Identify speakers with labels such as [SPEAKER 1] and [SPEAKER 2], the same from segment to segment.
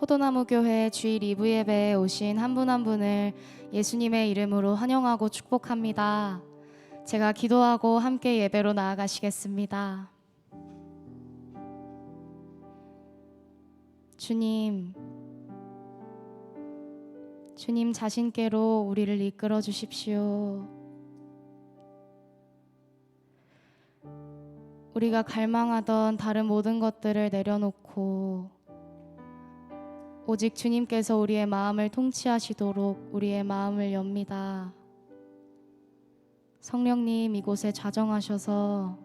[SPEAKER 1] 포도나무 교회 주일 2부 예배에 오신 한 분 한 분을 예수님의 이름으로 환영하고 축복합니다. 제가 기도하고 함께 예배로 나아가시겠습니다. 주님, 주님 자신께로 우리를 이끌어 주십시오. 우리가 갈망하던 다른 모든 것들을 내려놓고 오직 주님께서 우리의 마음을 통치하시도록 우리의 마음을 엽니다. 성령님 이곳에 자정하셔서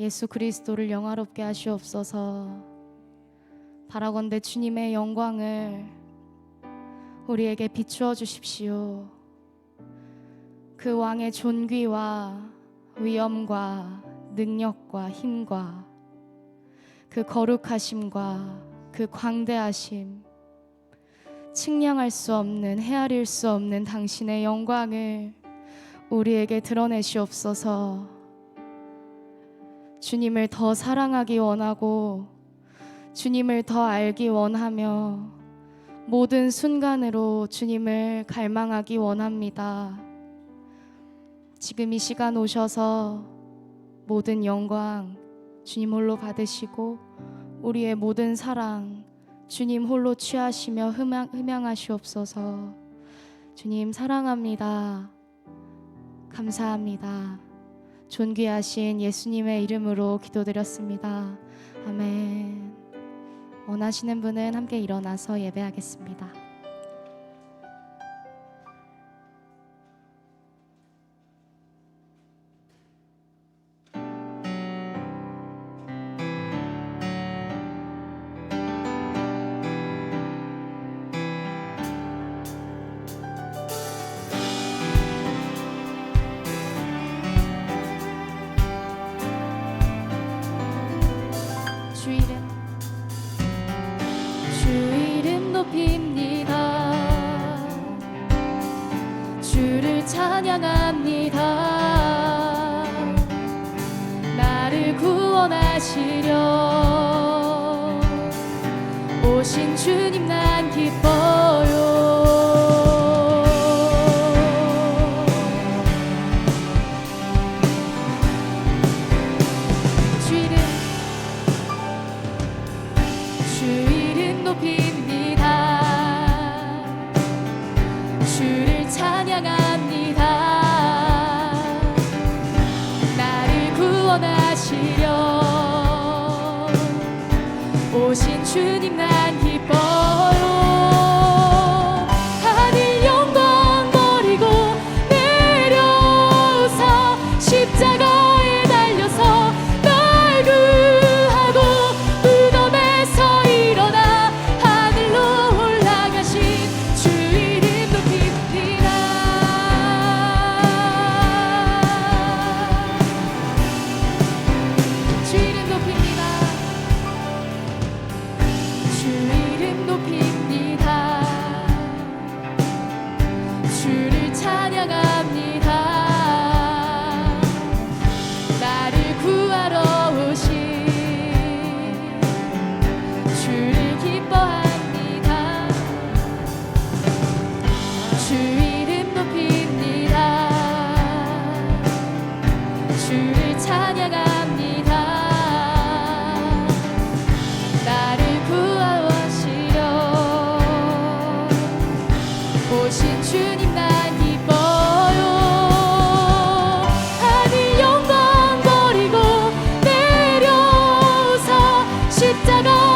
[SPEAKER 1] 예수 그리스도를 영화롭게 하시옵소서. 바라건대 주님의 영광을 우리에게 비추어 주십시오. 그 왕의 존귀와 위엄과 능력과 힘과 그 거룩하심과 그 광대하심, 측량할 수 없는 헤아릴 수 없는 당신의 영광을 우리에게 드러내시옵소서. 주님을 더 사랑하기 원하고 주님을 더 알기 원하며 모든 순간으로 주님을 갈망하기 원합니다. 지금 이 시간 오셔서 모든 영광 주님 홀로 받으시고 우리의 모든 사랑 주님 홀로 취하시며 흠양, 흠양하시옵소서. 주님 사랑합니다. 감사합니다. 존귀하신 예수님의 이름으로 기도드렸습니다. 아멘. 원하시는 분은 함께 일어나서 예배하겠습니다. 오신 주님 난 기뻐 십자가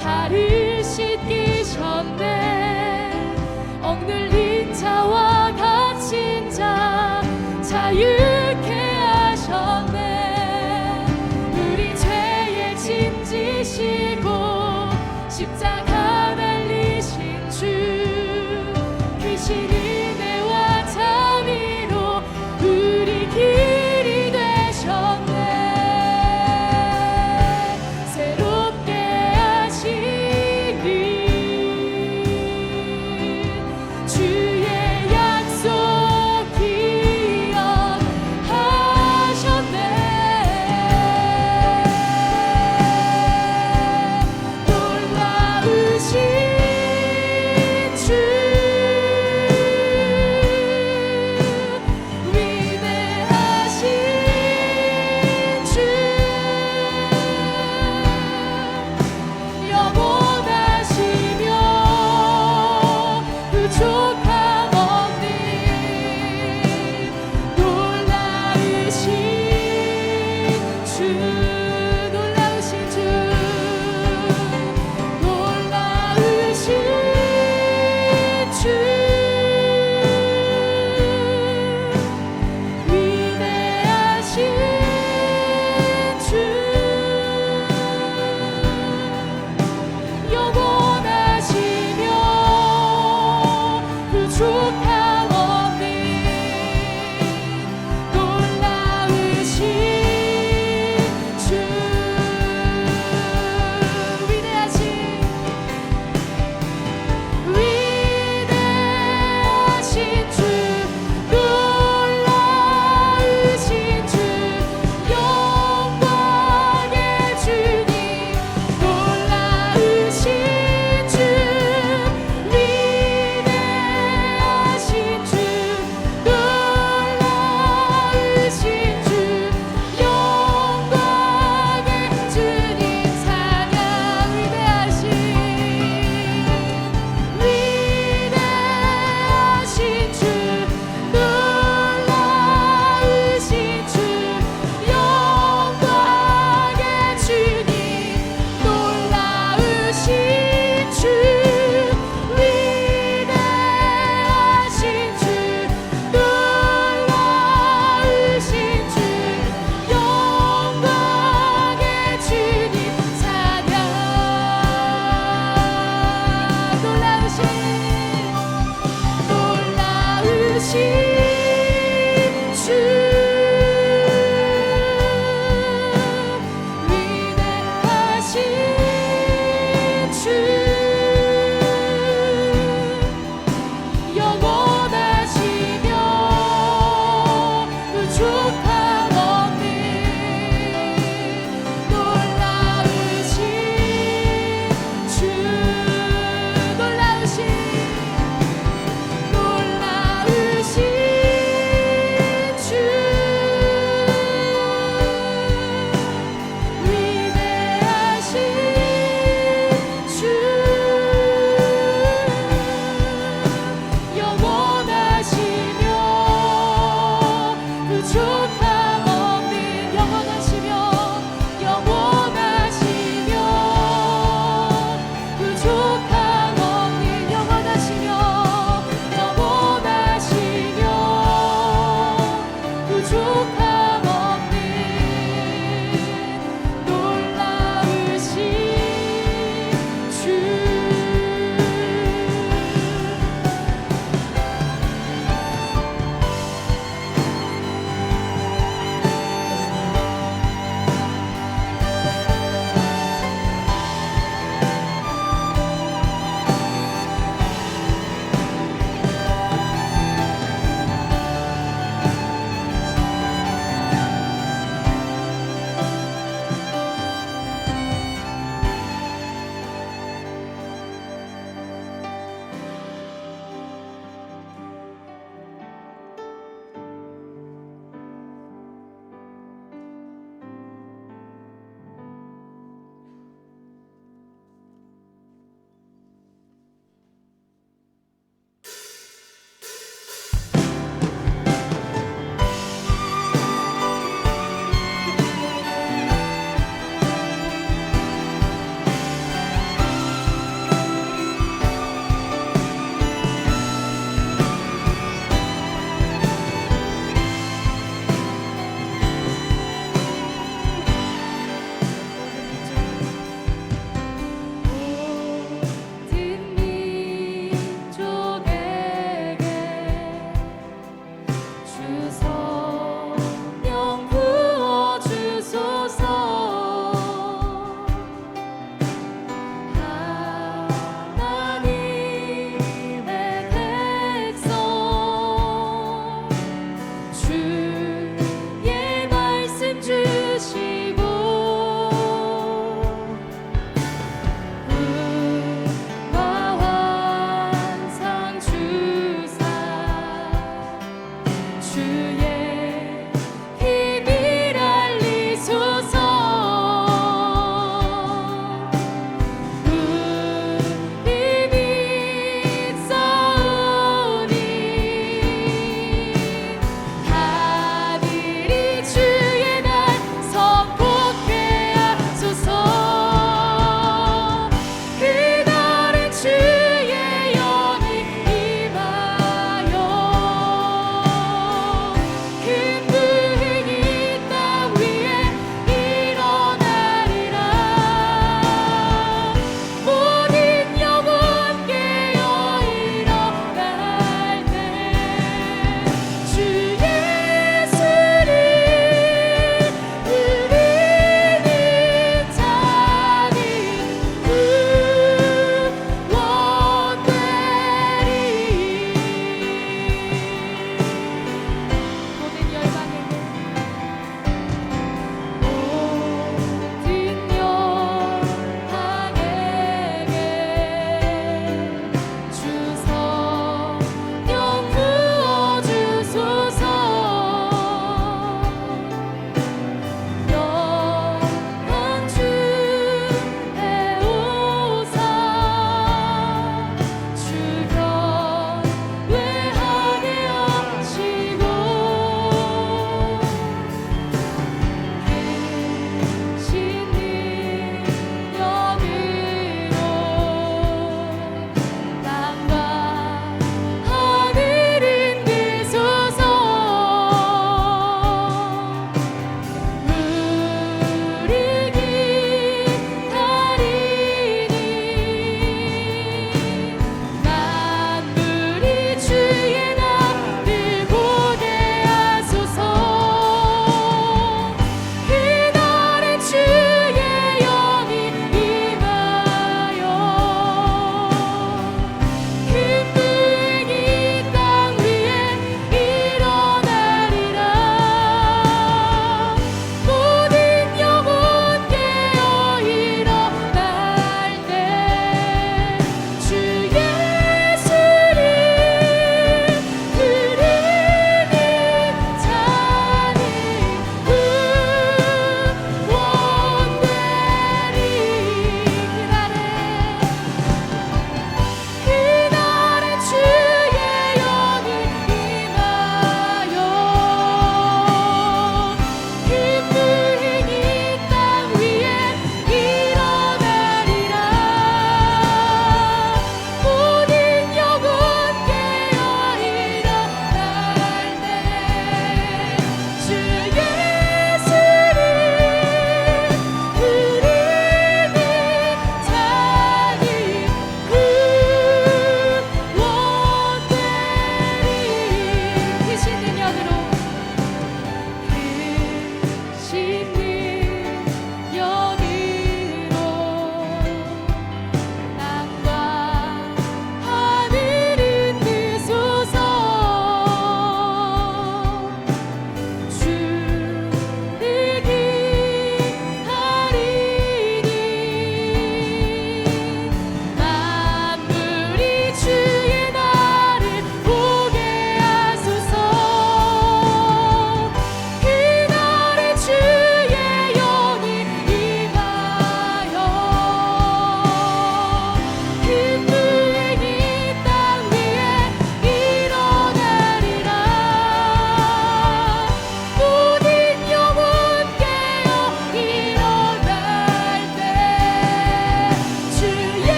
[SPEAKER 1] 발을 씻기셨네 억눌린 자와 갇힌 자 자유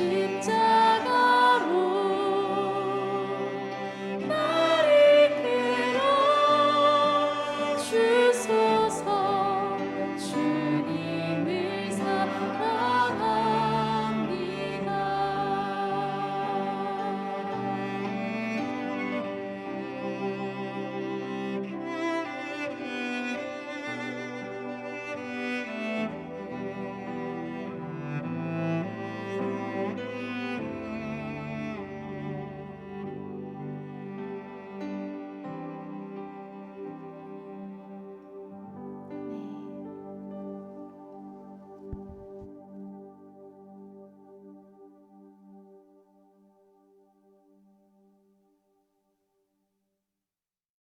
[SPEAKER 2] 십자가